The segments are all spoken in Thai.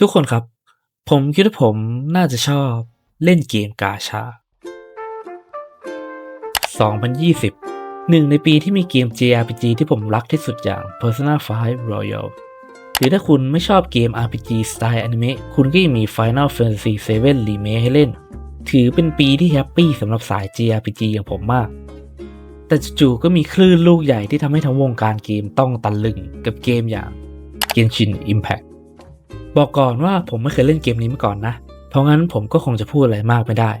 ทุกคนครับ ผมคิดว่าผมน่าจะชอบเล่นเกมกาชา 2020 หนึ่งในปีที่มีเกม JRPG ที่ผมรักที่สุดอย่าง Persona 5 Royal หรือถ้าคุณไม่ชอบเกม RPG สไตล์อนิเมะคุณก็ยังมี Final Fantasy 7 Remake ให้เล่น ถือเป็นปีที่แฮปปี้สำหรับสาย JRPG อย่างผมมาก แต่จู่ๆก็มีคลื่นลูกใหญ่ที่ทำให้ทั้งวงการเกมต้องตะลึงกับเกมอย่าง Genshin Impact บอกก่อนว่าผมไม่เคยเล่นเกมนี้มาก่อนนะ เพราะงั้นผมก็คงจะพูดอะไรมากไม่ได้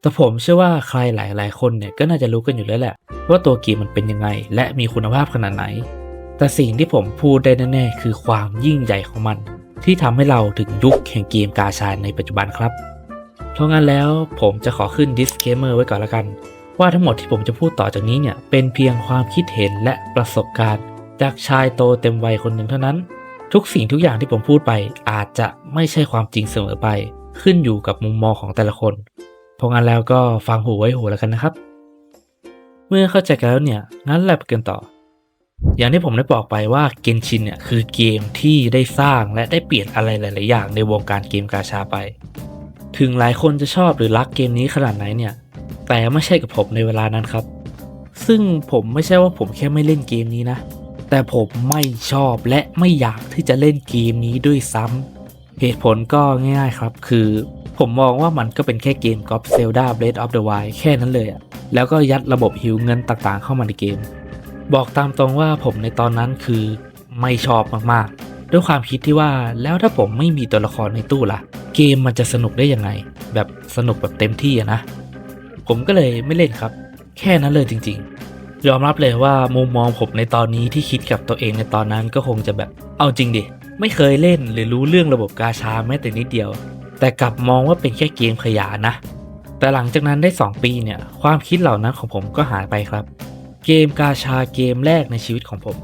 แต่ผมเชื่อว่าใครหลายๆ คนเนี่ยก็น่าจะรู้กันอยู่แล้วแหละ ว่าตัวเกมมันเป็นยังไง และมีคุณภาพขนาดไหน แต่สิ่งที่ผมพูดได้แน่ๆคือความยิ่งใหญ่ของมัน ที่ทำให้เราถึงยุคแห่งเกมกาชาในปัจจุบันครับ เพราะงั้นแล้วผมจะขอขึ้น disclaimer ไว้ก่อนละกัน ว่าทั้งหมดที่ผมจะพูดต่อจากนี้เนี่ยเป็นเพียงความคิดเห็นและประสบการณ์ จากชายโตเต็มวัยคนหนึ่งเท่านั้น ทุกสิ่งทุกอย่างที่ผมพูดไปอาจจะไม่ใช่ความจริงเสมอไป ขึ้นอยู่กับมุมมองของแต่ละคน เพราะงั้นแล้วก็ฟังหูไว้หูแล้วกันนะครับ เมื่อเข้าใจกันแล้วเนี่ยงั้นเราไปกันต่อ อย่างที่ผมได้บอกไปว่าเกนชินเนี่ยคือเกมที่ได้สร้างและได้เปลี่ยนอะไรหลาย ๆ อย่างในวงการเกมกาชาไป ถึงหลายคนจะชอบหรือรักเกมนี้ขนาดไหนเนี่ย แต่ไม่ใช่กับผมในเวลานั้นครับ ซึ่งผมไม่ใช่ว่าผมแค่ไม่เล่นเกมนี้นะ แต่ผมไม่ชอบและไม่อยากที่จะเล่นเกมนี้ด้วยซ้ำ เหตุผลก็ง่ายๆครับ คือผมมองว่ามันก็เป็นแค่เกมกอล์ฟเซลดา Breath of the Wild แค่นั้นเลยอะแล้วก็ยัดระบบหิวเงินต่างๆเข้ามาในเกม บอกตามตรงว่าผมในตอนนั้นคือไม่ชอบมากๆ ด้วยความคิดที่ว่าแล้วถ้าผมไม่มีตัวละครในตู้ล่ะ เกมมันจะสนุกได้ยังไง แบบสนุกแบบเต็มที่อะนะ ผมก็เลยไม่เล่นครับ แค่นั้นเลยจริงๆ ยอมรับเลยว่ามุมมองผมในตอนนี้ที่คิดกับตัวเองในตอนนั้นก็คงจะแบบ เอาจริงดิ ไม่เคยเล่นหรือรู้เรื่องระบบกาชาแม้แต่นิดเดียว แต่กลับมองว่าเป็นแค่เกมขยะนะ แต่หลังจากนั้นได้ 2 ปีเนี่ย ความคิดเหล่านั้นของผมก็หายไปครับ เกมกาชาเกมแรกในชีวิตของผม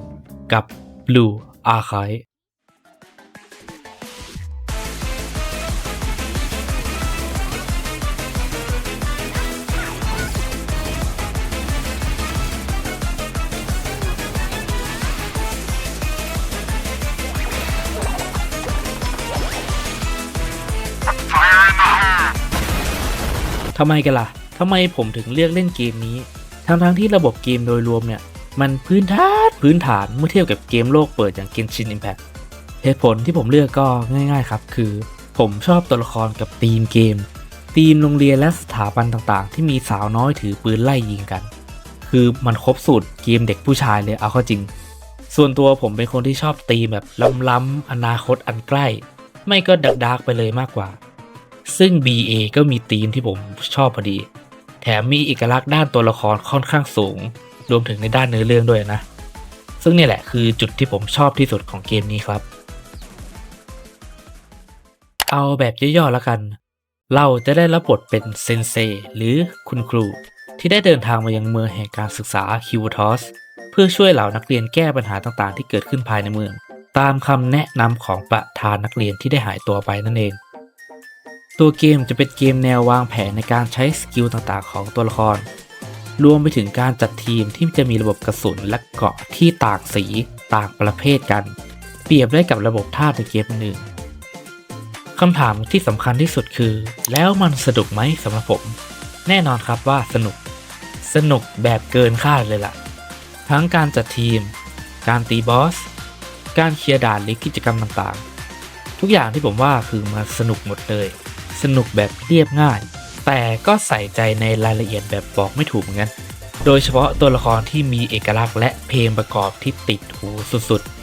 กับ Blue Archive ทำไมกันล่ะทำไมผมถึงเลือกเล่นเกมนี้ทั้งทั้งๆที่ระบบเกมโดยรวมเนี่ย มันพื้นฐานพื้นฐานเมื่อเทียบกับเกมโลกเปิดอย่าง Genshin Impact เหตุผลที่ผมเลือกก็ง่ายๆครับ คือ ผมชอบตัวละครกับธีมเกมธีมโรงเรียนและสถาบันต่างๆ ที่มีสาวน้อยถือปืนไล่ยิงกัน คือมันครบสูตรเกมเด็กผู้ชายเลยเอาเข้าจริง ส่วนตัวผมเป็นคนที่ชอบธีมแบบล้ำๆอนาคตอันใกล้ ไม่ก็ดักๆไปเลยมากกว่า ซึ่ง BA ก็มีธีมที่ผมชอบพอดี แถมมีเอกลักษณ์ด้านตัวละครค่อนข้างสูง รวมถึงในด้านเนื้อเรื่องด้วยนะ ซึ่งนี่แหละคือจุดที่ผมชอบที่สุดของเกมนี้ครับ เอาแบบย่อๆแล้วกัน เราจะได้รับบทเป็นเซนเซหรือคุณครู ที่ได้เดินทางมายังเมืองแห่งการศึกษาคิวทอสเพื่อช่วยเหล่านักเรียนแก้ปัญหาต่างๆ ที่เกิดขึ้นภายในเมือง ตามคำแนะนำของประธานนักเรียนที่ได้หายตัวไปนั่นเอง ตัวเกมจะเป็นเกมแนววางแผนในการใช้สกิลต่างๆของตัวละคร รวมไปถึงการจัดทีมที่จะมีระบบกระสุนและเกาะที่ต่างสีต่างประเภทกัน เปรียบได้กับระบบธาตุในเกมอื่นคำถามที่สำคัญที่สุดคือ แล้วมันสนุกไหมสำหรับผม แน่นอนครับว่าสนุก สนุกแบบเกินคาดเลยล่ะ ทั้งการจัดทีม การตีบอส การเคลียร์ด่านหรือกิจกรรมต่างๆ ทุกอย่างที่ผมว่าคือมาสนุกหมดเลย สนุกแบบเรียบง่าย แต่ก็ใส่ใจในรายละเอียดแบบบอกไม่ถูกเหมือนกัน โดยเฉพาะตัวละครที่มีเอกลักษณ์และเพลงประกอบที่ติดหูสุดๆ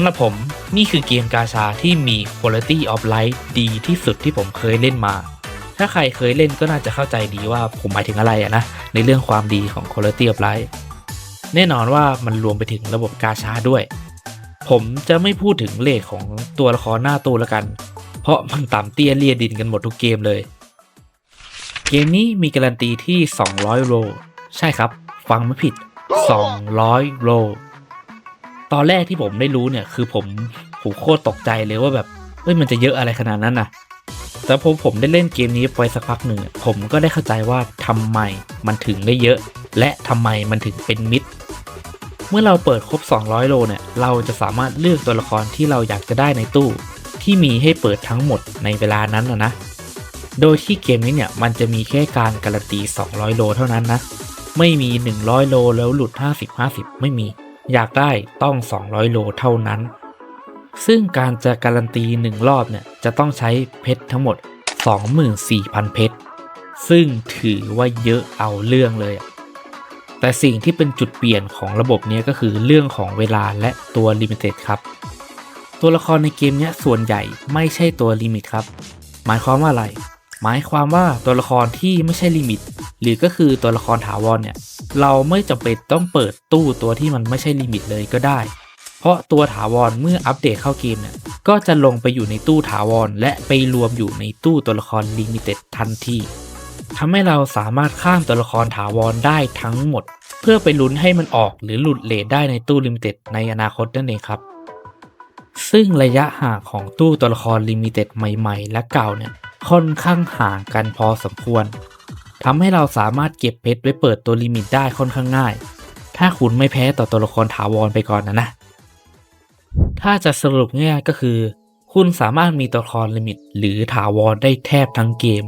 ำหรับผมนี่คือเกมกาชาที่มี Quality of Life ดีที่สุดที่ผมเคยเล่นมา ถ้าใครเคยเล่นก็น่าจะเข้าใจดีว่าผมหมายถึงอะไรอะนะ ในเรื่องความดีของ Quality of Life แน่นอนว่ามันรวมไปถึงระบบกาชาด้วย ผมจะไม่พูดถึงเลทของตัวละครหน้าตู้ล้วกัน เพราะมันต่ำเตี้ยเลียดินกันหมดทุกเกมเลย เกมนี้มีการันตีที่ 200 โล ใช่ครับ ฟังไม่ผิด 200 โล ตอนแรกที่ผมได้รู้เนี่ยคือผมผมโคตรตกใจเลยว่าแบบเอ้ยมันจะเยอะอะไรขนาดนั้นนะแต่พอผมได้เล่นเกมนี้ไปสักพักหนึ่งผมก็ได้เข้าใจว่าทำไมมันถึงได้เยอะ และทำไมมันถึงเป็นมิตรเมื่อเราเปิดครบ 200 โลเนี่ยเราจะสามารถเลือกตัวละครที่เราอยากจะได้ในตู้ ที่มีให้เปิดทั้งหมดในเวลานั้นนะนะโดยที่เกมนี้เนี่ยมันจะมีแค่การการันตี 200 โลเท่านั้นนะ ไม่มี 100 โลแล้วหลุด 50 50 ไม่มี อยากได้ต้อง 200 โลเท่านั้น ซึ่งการจะการันตี 1 รอบเนี่ยจะต้องใช้เพชรทั้งหมด 24,000 เพชร ซึ่งถือว่าเยอะเอาเรื่องเลย แต่สิ่งที่เป็นจุดเปลี่ยนของระบบนี้ก็คือเรื่องของเวลาและตัวลิมิเต็ดครับ ตัวละครในเกมนี้ส่วนใหญ่ไม่ใช่ตัวลิมิตครับ หมายความว่าอะไร หมายความว่าตัวละครที่ไม่ใช่ลิมิต หรือก็คือตัวละครถาวรเนี่ย เราไม่จำเป็นต้องเปิดตู้ตัวที่มันไม่ใช่ลิมิตเลยก็ได้ เพราะตัวถาวรเมื่ออัปเดตเข้าเกมเนี่ยก็จะลงไปอยู่ในตู้ถาวรและไปรวมอยู่ในตู้ตัวละครลิมิเต็ดทันทีทำให้เราสามารถข้ามตัวละครถาวรได้ทั้งหมด เพื่อไปลุ้นให้มันออกหรือหลุดเลทได้ในตู้ลิมิเต็ดในอนาคตนั่นเองครับ ซึ่งระยะห่างของตู้ตัวละครลิมิเต็ดใหม่ ๆ และเก่าเนี่ยค่อนข้างห่างกันพอสมควร ทำให้เราสามารถเก็บเพชรไว้เปิดตัวลิมิตได้ค่อนข้างง่าย ถ้าคุณไม่แพ้ต่อตัวละครถาวรไปก่อนนะนะ ถ้าจะสรุปง่ายก็คือ คุณสามารถมีตัวละครลิมิต หรือถาวรได้แทบทั้งเกม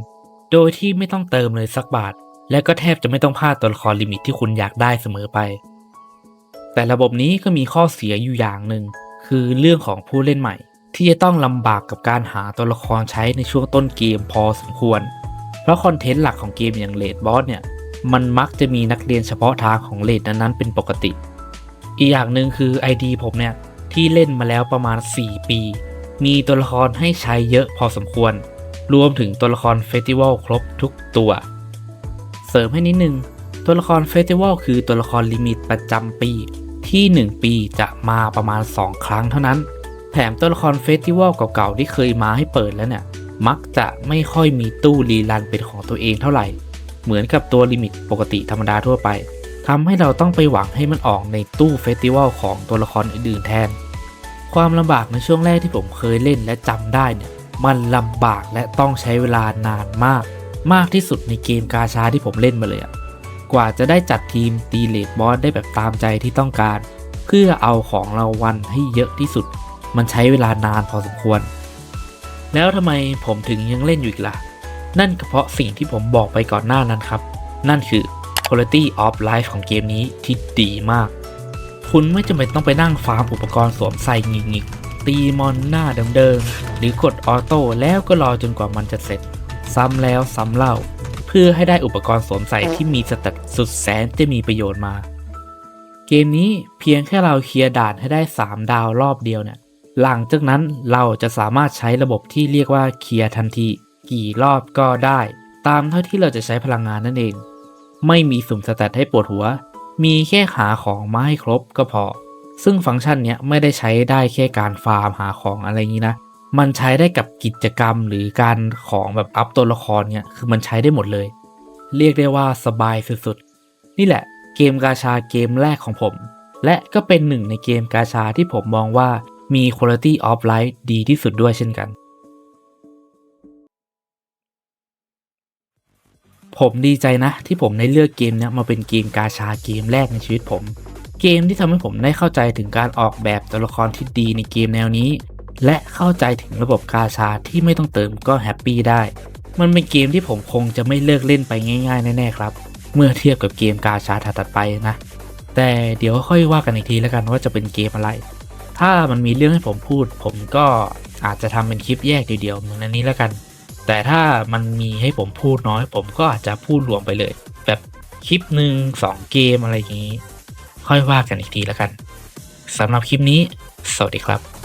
โดยที่ไม่ต้องเติมเลยสักบาท และก็แทบจะไม่ต้องพลาดตัวละครลิมิตที่คุณอยากได้เสมอไป แต่ระบบนี้ก็มีข้อเสียอยู่อย่างหนึ่งคือเรื่องของผู้เล่นใหม่ ที่จะต้องลำบากกับการหาตัวละครใช้ในช่วงต้นเกมพอสมควร ราะคอนเทนต์หลักของเกมอย่างเลดบอสเนี่ยมันมักจะมีนักเรียนเฉพาะทางของเลดนั้นๆเป็นปกติ อีกอย่างหนึ่งคือ ID ผมเนี่ยที่เล่นมาแล้วประมาณ 4 ปี มีตัวละครให้ใช้เยอะพอสมควร รวมถึงตัวละครเฟสติวัลครบทุกตัว เสริมให้นิดนึง ตัวละครเฟสติวัลคือตัวละครลิมิตประจำปีที่ 1 ปีจะมาประมาณ 2 ครั้งเท่านั้น แถมตัวละครเฟสติวัลเก่าๆที่เคยมาให้เปิดแล้วเนี่ย มักจะไม่ค่อยมีตู้รีรันเป็นของตัวเองเท่าไหร่ เหมือนกับตัวลิมิตปกติธรรมดาทั่วไปทำให้เราต้องไปหวังให้มันออกในตู้เฟสติวัลของตัวละครอื่นๆแทน ความลำบากในช่วงแรกที่ผมเคยเล่นและจำได้เนี่ยมันลำบากและต้องใช้เวลานานมาก มากที่สุดในเกมกาชาที่ผมเล่นมาเลยอะกว่าจะได้จัดทีมตีเลดบอสได้แบบตามใจที่ต้องการ เพื่อเอาของรางวัลให้เยอะที่สุด มันใช้เวลานานพอสมควร แล้วทำไมผมถึงยังเล่นอยู่อีกล่ะ นั่นก็เพราะสิ่งที่ผมบอกไปก่อนหน้านั้นครับ นั่นคือ quality of life ของเกมนี้ที่ดีมาก คุณไม่จำเป็นต้องไปนั่งฟาร์มอุปกรณ์สวมใส่งิกงิกๆตีมอนหน้าเดิมๆหรือกดออโต้แล้วก็รอจนกว่ามันจะเสร็จ ซ้ำแล้วซ้ำเล่า เพื่อให้ได้อุปกรณ์สวมใส่ที่มีสเตัดสุดแสนจะมีประโยชน์มา เกมนี้เพียงแค่เราเคลียร์ด่านให้ได้ 3 ดาวรอบเดียวเนี่ย หลังจากนั้นเราจะสามารถใช้ระบบที่เรียกว่าเคลียร์ทันที กี่รอบก็ได้ ตามเท่าที่เราจะใช้พลังงานนั่นเอง ไม่มีสุ่มสแตทให้ปวดหัว มีแค่หาของมาให้ครบก็พอ ซึ่งฟังก์ชันเนี้ยไม่ได้ใช้ได้แค่การฟาร์มหาของอะไรอย่างนี้นะมันใช้ได้กับกิจกรรมหรือการของแบบอัพตัวละครเนี่ยคือมันใช้ได้หมดเลย เรียกได้ว่าสบายสุดๆ นี่แหละเกมกาชาเกมแรกของผม และก็เป็นหนึ่งในเกมกาชาที่ผมมองว่า มี quality of life ดีที่สุดด้วยเช่นกัน ผมดีใจนะที่ผมได้เลือกเกมนี้มาเป็นเกมกาชาเกมแรกในชีวิตผม เกมที่ทำให้ผมได้เข้าใจถึงการออกแบบตัวละครที่ดีในเกมแนวนี้ และเข้าใจถึงระบบกาชาที่ไม่ต้องเติมก็แฮปปี้ได้ มันเป็นเกมที่ผมคงจะไม่เลิกเล่นไปง่ายๆแน่ๆครับ เมื่อเทียบกับเกมกาชาถัดไปนะแต่เดี๋ยวค่อยว่ากันอีกทีแล้วกันว่าจะเป็นเกมอะไร ถ้ามันมีเรื่องให้ผมพูด ผมก็อาจจะทำเป็นคลิปแยกเดียวๆเหมือนอันนี้แล้วกัน แต่ถ้ามันมีให้ผมพูดน้อย ผมก็อาจจะพูดรวมไปเลย แบบคลิปหนึ่งสองเกมอะไรอย่างนี้ ค่อยว่ากันอีกทีแล้วกันสำหรับคลิปนี้ สวัสดีครับ